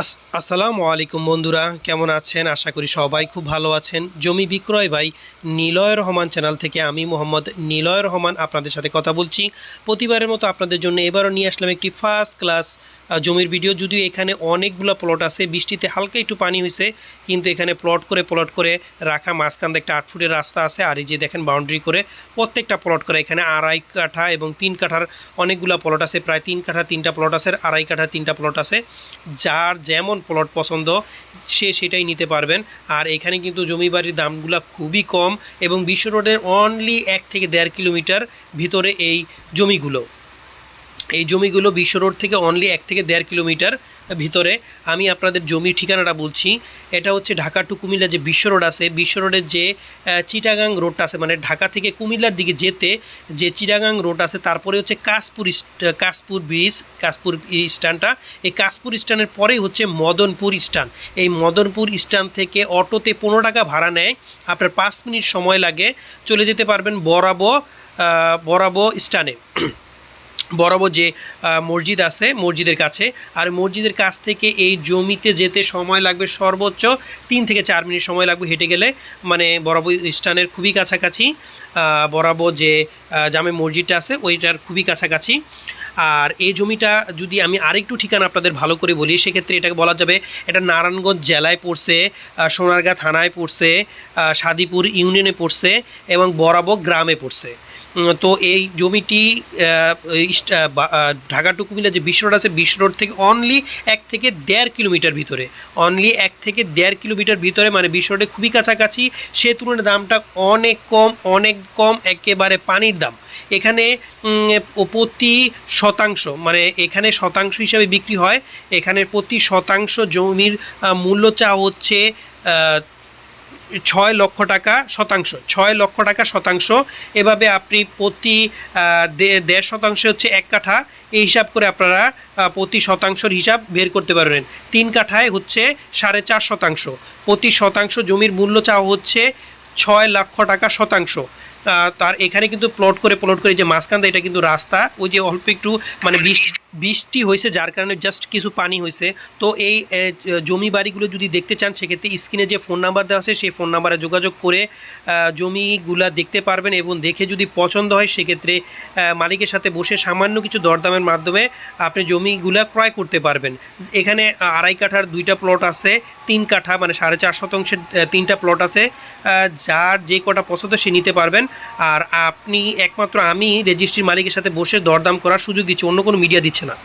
আস- আসসালামু আলাইকুম বন্ধুরা, কেমন আছেন? আশা করি সবাই খুব ভালো আছেন। জমি বিক্রয় ভাই নিলয় রহমান চ্যানেল থেকে আমি মোহাম্মদ নিলয় রহমান আপনাদের সাথে কথা বলছি। প্রতিবারের মতো আপনাদের জন্য এবারও নিয়ে আসলাম একটি ফার্স্ট ক্লাস জমির ভিডিও যদিও এখানে অনেকগুলো প্লট আছে, বৃষ্টিতে হালকা একটু পানি হয়েছে কিন্তু এখানে প্লট করে প্লট করে রাখা মাঝখান একটা আট ফুটের রাস্তা আছে, আর এই যে দেখেন বাউন্ডারি করে প্রত্যেকটা প্লট করে এখানে আড়াই কাঠা এবং তিন কাঠার অনেকগুলো প্লট আছে, প্রায় তিন কাঠা তিনটা প্লট আছে আড়াই কাঠা তিনটা প্লট আছে। যার যেমন প্লট পছন্দ, সে সেটাই নিতে পারবেন। আর এখানে কিন্তু জমি বাড়ির দামগুলো খুবই কম এবং বিশ্ব রোডের অনলি এক থেকে দেড় কিলোমিটার ভিতরে এই জমিগুলো। এই জমিগুলো বিশ্ব রোড থেকে অনলি এক থেকে দেড় কিলোমিটার ভিতরে। আমি আপনাদের জমির ঠিকানাটা বলছি। এটা হচ্ছে ঢাকা টু কুমিল্লা যে বিশ্ব রোড আছে, বিশ্ব রোডের যে চিটাগাং রোডটা আছে মানে ঢাকা থেকে কুমিল্লার দিকে যেতে যে চিটাগাং রোড আছে, তারপরে হচ্ছে কাশপুর কাশপুর ব্রিজ, কাশপুর স্ট্যান্ডটা। এই কাশপুর স্ট্যান্ডের পরেই হচ্ছে মদনপুর স্ট্যান্ড। এই মদনপুর স্ট্যান্ড থেকে অটোতে পনেরো টাকা ভাড়া নেয়। আপনার পাঁচ মিনিট সময় লাগে। চলে যেতে পারবেন বরাবো বরাবো স্ট্যান্ডে। বরাবর যে মসজিদ আছে, মসজিদের কাছে, আর মসজিদের কাছ থেকে এই জমিতে যেতে সময় লাগবে সর্বোচ্চ তিন থেকে চার মিনিট সময় লাগবে হেঁটে গেলে। মানে বরাবর স্থানের খুবই কাছাকাছি বরাবর যে জামে মসজিদটা আছে, ওইটার খুবই কাছাকাছি। আর এই জমিটা যদি আমি আরেকটু ঠিকানা আপনাদের ভালো করে বলি, সেক্ষেত্রে এটাকে বলা যাবে, এটা নারায়ণগঞ্জ জেলায় পড়ছে সোনারগাঁ থানায় পড়ছে সাদিপুর ইউনিয়নে পড়ছে এবং বরাবর গ্রামে পড়ছে। তো এই জমিটি ঢাকা টু যে বিশ্ব রোড আছে বিশ্ব রোড থেকে অনলি এক থেকে দেড় কিলোমিটার ভিতরে অনলি এক থেকে দেড় কিলোমিটার ভিতরে মানে বিশ্ব রোডে খুবই কাছাকাছি। সে তুলনায় দামটা অনেক কম অনেক কম, একেবারে পানির দাম। এখানে প্রতি শতাংশ মানে এখানে শতাংশ হিসাবে বিক্রি হয়। এখানে প্রতি শতাংশ জমির মূল্য চা হচ্ছে ছয় লক্ষ টাকা শতাংশ, ছয় লক্ষ টাকা শতাংশ। এভাবে আপনি প্রতি দেড় শতাংশ হচ্ছে এক কাঠা। এই হিসাব করে আপনারা প্রতি শতাংশর হিসাব বের করতে পারবেন। তিন কাঠায় হচ্ছে সাড়ে চার শতাংশ। প্রতি শতাংশ জমির মূল্য চাওয়া হচ্ছে ছয় লক্ষ টাকা শতাংশ। তার এখানে কিন্তু প্লট করে প্লট করে যে মাঝখানটা এটা কিন্তু রাস্তা, ওই যে অল্প একটু মানে বৃষ্টি বৃষ্টি হয়েছে, যার কারণে জাস্ট কিছু পানি হয়েছে। তো এই জমি বাড়িগুলো যদি দেখতে চান, সেক্ষেত্রে স্ক্রিনে যে ফোন নাম্বার দেওয়া আছে, সেই ফোন নাম্বারে যোগাযোগ করে জমিগুলা দেখতে পারবেন এবং দেখে যদি পছন্দ হয়, সেক্ষেত্রে মালিকের সাথে বসে সামান্য কিছু দরদামের মাধ্যমে আপনি জমিগুলা ক্রয় করতে পারবেন। এখানে আড়াই কাঠার দুইটা প্লট আছে, তিন কাঠা মানে সাড়ে চার শতাংশের তিনটা প্লট আছে যার যে কটা পছন্দ সে নিতে পারবেন। আর আপনি একমাত্র আমি রেজিস্ট্রির মালিকের সাথে বসে দরদাম করার সুযোগ দিচ্ছি, অন্য কোনো মিডিয়া দিচ্ছে না।